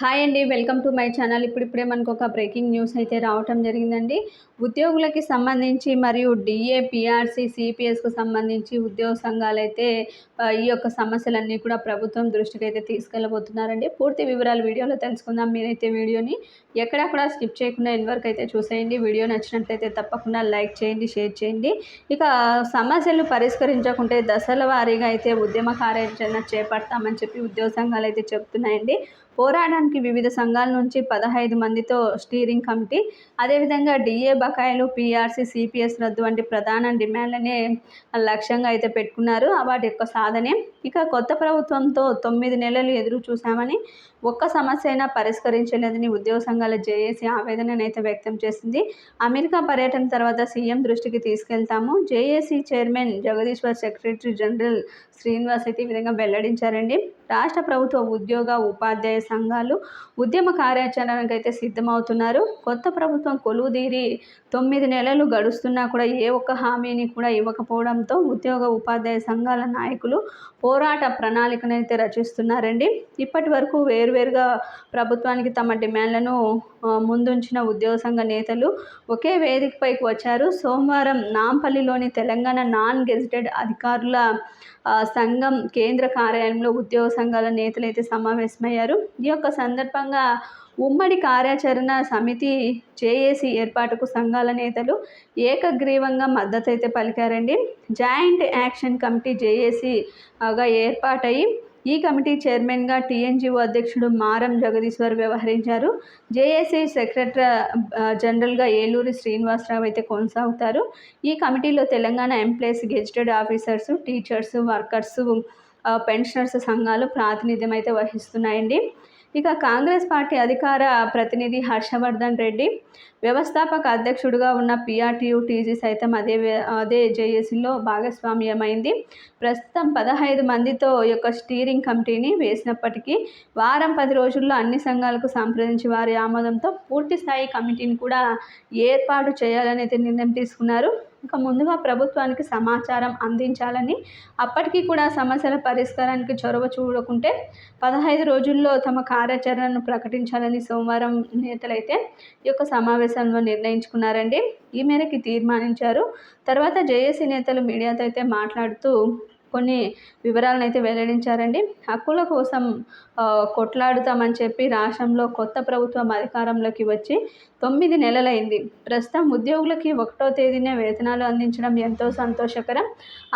Hi అండి welcome to my channel. ఇప్పుడిప్పుడే మనకు ఒక బ్రేకింగ్ న్యూస్ అయితే రావటం జరిగిందండి. ఉద్యోగులకి సంబంధించి మరియు డిఏ పిఆర్సి సిపిఎస్కు సంబంధించి ఉద్యోగ సంఘాలు అయితే ఈ యొక్క సమస్యలన్నీ కూడా ప్రభుత్వం దృష్టికి అయితే తీసుకెళ్ళబోతున్నారండి. పూర్తి వివరాలు వీడియోలో తెలుసుకుందాం. మీరైతే వీడియోని ఎక్కడా కూడా స్కిప్ చేయకుండా ఎండ్ వరకు అయితే చూసేయండి. వీడియో నచ్చినట్లయితే తప్పకుండా లైక్ చేయండి షేర్ చేయండి. ఇక సమస్యలు పరిష్కరించకుంటే దశల వారీగా అయితే ఉద్యమ కార్యాచరణ చేపడతామని చెప్పి ఉద్యోగ సంఘాలు అయితే చెప్తున్నాయండి. పోరాటానికి వివిధ సంఘాల నుంచి పదహైదు మందితో స్టీరింగ్ కమిటీ అదేవిధంగా డిఏ బకాయిలు పీఆర్సీ సిపిఎస్ రద్దు వంటి ప్రధాన డిమాండ్లనే లక్ష్యంగా అయితే పెట్టుకున్నారు. వాటి యొక్క సాధనే ఇక కొత్త ప్రభుత్వంతో తొమ్మిది నెలలు ఎదురు చూశామని ఒక్క సమస్య అయినా పరిష్కరించలేదని ఉద్యోగ సంఘాల జేఏసీ ఆవేదనను అయితే వ్యక్తం చేసింది. అమెరికా పర్యటన తర్వాత సీఎం దృష్టికి తీసుకెళ్తాము. JAC chairman Jagadishwar secretary general Srinivas అయితే ఈ విధంగా వెల్లడించారండి. రాష్ట్ర ప్రభుత్వ ఉద్యోగ ఉపాధ్యాయ సంఘాలు ఉద్యమ కార్యాచరణకు అయితే సిద్ధమవుతున్నారు. కొత్త ప్రభుత్వం కొలువుదీరి తొమ్మిది నెలలు గడుస్తున్నా కూడా ఏ ఒక్క హామీని కూడా ఇవ్వకపోవడంతో ఉద్యోగ ఉపాధ్యాయ సంఘాల నాయకులు పోరాట ప్రణాళికను అయితే రచిస్తున్నారండి. ఇప్పటి వరకు వేరువేరుగా ప్రభుత్వానికి తమ డిమాండ్లను ముందుంచిన ఉద్యోగ సంఘ నేతలు ఒకే వేదికపైకి వచ్చారు. సోమవారం నాంపల్లిలోని తెలంగాణ నాన్ గెజిటెడ్ అధికారుల సంఘం కేంద్ర కార్యాలయంలో ఉద్యోగ సంఘాల నేతలు అయితే సమావేశమయ్యారు. ఈ యొక్క సందర్భంగా ఉమ్మడి కార్యాచరణ సమితి జేఏసీ ఏర్పాటుకు సంఘాల నేతలు ఏకగ్రీవంగా మద్దతు అయితే పలికారండి. జాయింట్ యాక్షన్ కమిటీ జేఏసీగా ఏర్పాటయి ఈ కమిటీ చైర్మన్గా టీఎన్జిఓ అధ్యక్షుడు మారం జగదీశ్వర్ వ్యవహరించారు. జేఏసీ సెక్రటరీ జనరల్గా ఏలూరి శ్రీనివాసరావు అయితే కొనసాగుతారు. ఈ కమిటీలో Telangana employees gazetted officers teachers workers pensioners సంఘాలు ప్రాతినిధ్యం అయితే వహిస్తున్నాయండి. ఇక కాంగ్రెస్ పార్టీ అధికార ప్రతినిధి హర్షవర్ధన్ రెడ్డి వ్యవస్థాపక అధ్యక్షుడిగా ఉన్న పిఆర్టీయు టీజీ సైతం అదే అదే జేఏసీలో భాగస్వామ్యమైంది. ప్రస్తుతం పదహైదు మందితో యొక్క స్టీరింగ్ కమిటీని వేసినప్పటికీ వారం పది రోజుల్లో అన్ని సంఘాలకు సంప్రదించి వారి ఆమోదంతో పూర్తి స్థాయి కమిటీని కూడా ఏర్పాటు చేయాలని నిర్ణయం తీసుకున్నారు. ఇంకా ముందుగా ప్రభుత్వానికి సమాచారం అందించాలని అప్పటికీ కూడా సమస్యల పరిష్కారానికి చొరవ చూడకుంటే పదహైదు రోజుల్లో తమ కార్యాచరణను ప్రకటించాలని సోమవారం నేతలైతే ఈ యొక్క సమావేశంలో నిర్ణయించుకున్నారండి. ఈ మేరకు తీర్మానించారు. తర్వాత జేఏసీ నేతలు మీడియాతో అయితే మాట్లాడుతూ కొన్ని వివరాలను అయితే వెల్లడించారండి. హక్కుల కోసం కొట్లాడుతామని చెప్పి రాష్ట్రంలో కొత్త ప్రభుత్వం అధికారంలోకి వచ్చి తొమ్మిది నెలలైంది. ప్రస్తుతం ఉద్యోగులకి ఒకటో తేదీనే వేతనాలు అందించడం ఎంతో సంతోషకరం.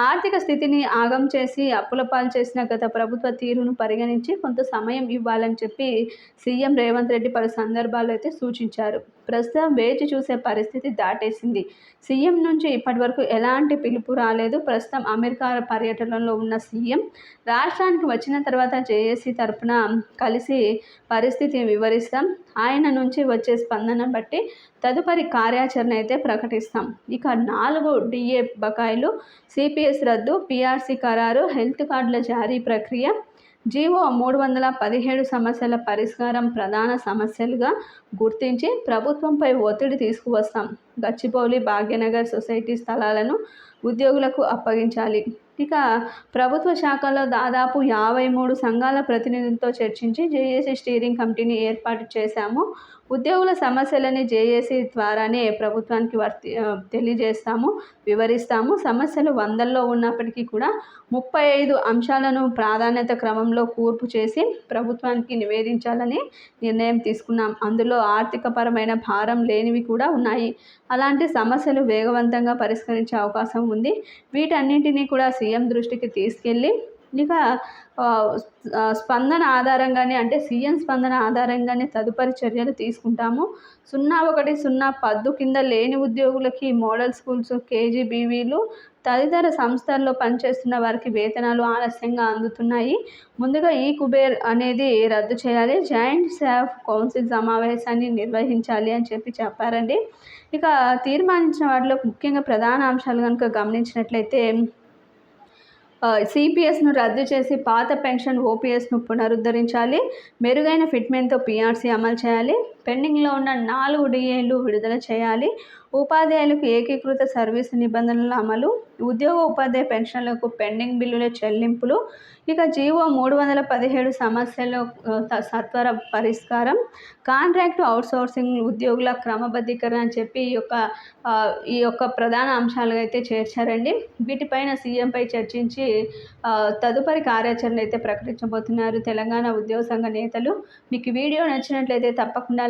ఆర్థిక స్థితిని ఆగం చేసి అప్పుల పాలు చేసిన గత ప్రభుత్వ తీరును పరిగణించి కొంత సమయం ఇవ్వాలని చెప్పి సీఎం రేవంత్ రెడ్డి పలు సందర్భాల్లో అయితే సూచించారు. ప్రస్తుతం వేచి చూసే పరిస్థితి దాటేసింది. సీఎం నుంచి ఇప్పటి వరకు ఎలాంటి పిలుపు రాలేదు. ప్రస్తుతం అమెరికా పర్యటన పర్యటనలో ఉన్న సీఎం రాష్ట్రానికి వచ్చిన తర్వాత జేఏసీ తరపున కలిసి పరిస్థితిని వివరిస్తాం. ఆయన నుంచి వచ్చే స్పందన బట్టి తదుపరి కార్యాచరణ అయితే ప్రకటిస్తాం. ఇక నాలుగు డిఏ బకాయిలు సిపిఎస్ రద్దు పిఆర్సీ ఖరారు హెల్త్ కార్డుల జారీ ప్రక్రియ జీవో మూడు వందల పదిహేడు సమస్యల పరిష్కారం ప్రధాన సమస్యలుగా గుర్తించి ప్రభుత్వంపై ఒత్తిడి తీసుకువస్తాం. గచ్చిబౌలి భాగ్యనగర్ సొసైటీ స్థలాలను ఉద్యోగులకు అప్పగించాలి. ఇక ప్రభుత్వ శాఖలో దాదాపు యాభై మూడు సంఘాల ప్రతినిధులతో చర్చించి జేఏసీ స్టీరింగ్ కమిటీని ఏర్పాటు చేశాము. ఉద్యోగుల సమస్యలని జేఏసీ ద్వారానే ప్రభుత్వానికి వర్తి తెలియజేస్తాము వివరిస్తాము. సమస్యలు వందల్లో ఉన్నప్పటికీ కూడా ముప్పై ఐదు అంశాలను ప్రాధాన్యత క్రమంలో కూర్పు చేసి ప్రభుత్వానికి నివేదించాలని నిర్ణయం తీసుకున్నాం. అందులో ఆర్థికపరమైన భారం లేనివి కూడా ఉన్నాయి. అలాంటి సమస్యలు వేగవంతంగా పరిష్కరించే అవకాశం ఉంది. వీటన్నింటినీ కూడా సీఎం దృష్టికి తీసుకెళ్ళి ఇక స్పందన ఆధారంగానే అంటే సీఎం స్పందన ఆధారంగానే తదుపరి చర్యలు తీసుకుంటాము. సున్నా ఒకటి సున్నా పద్దు కింద లేని ఉద్యోగులకి మోడల్ స్కూల్స్ కేజీబీవీలు తదితర సంస్థల్లో పనిచేస్తున్న వారికి వేతనాలు ఆలస్యంగా అందుతున్నాయి. ముందుగా ఈ కుబేర్ అనేది రద్దు చేయాలి. జాయింట్ స్టాఫ్ కౌన్సిల్ సమావేశాన్ని నిర్వహించాలి అని చెప్పి చెప్పారండి. ఇక తీర్మానించిన వాటిలో ముఖ్యంగా ప్రధాన అంశాలు కనుక గమనించినట్లయితే సిపిఎస్ను రద్దు చేసి పాత పెన్షన్ ఓపీఎస్ను పునరుద్ధరించాలి. మెరుగైన ఫిట్మెంట్తో పీఆర్సీ అమలు చేయాలి. పెండింగ్లో ఉన్న నాలుగు డిఏలు విడుదల చేయాలి. ఉపాధ్యాయులకు ఏకీకృత సర్వీసు నిబంధనల అమలు ఉద్యోగ ఉపాధ్యాయ పెన్షన్లకు పెండింగ్ బిల్లుల చెల్లింపులు ఇక జీవో మూడు వందల పదిహేడు సమస్యల సత్వర పరిష్కారం కాంట్రాక్ట్ అవుట్సోర్సింగ్ ఉద్యోగుల క్రమబద్ధీకరణ అని చెప్పి ఈ యొక్క ఈ యొక్క ప్రధాన అంశాలు అయితే చేర్చారండి. వీటిపైన సీఎంపై చర్చించి తదుపరి కార్యాచరణ అయితే ప్రకటించబోతున్నారు. తెలంగాణ ఉద్యోగ సంఘ నేతలు మీకు వీడియో నచ్చినట్లయితే తప్పకుండా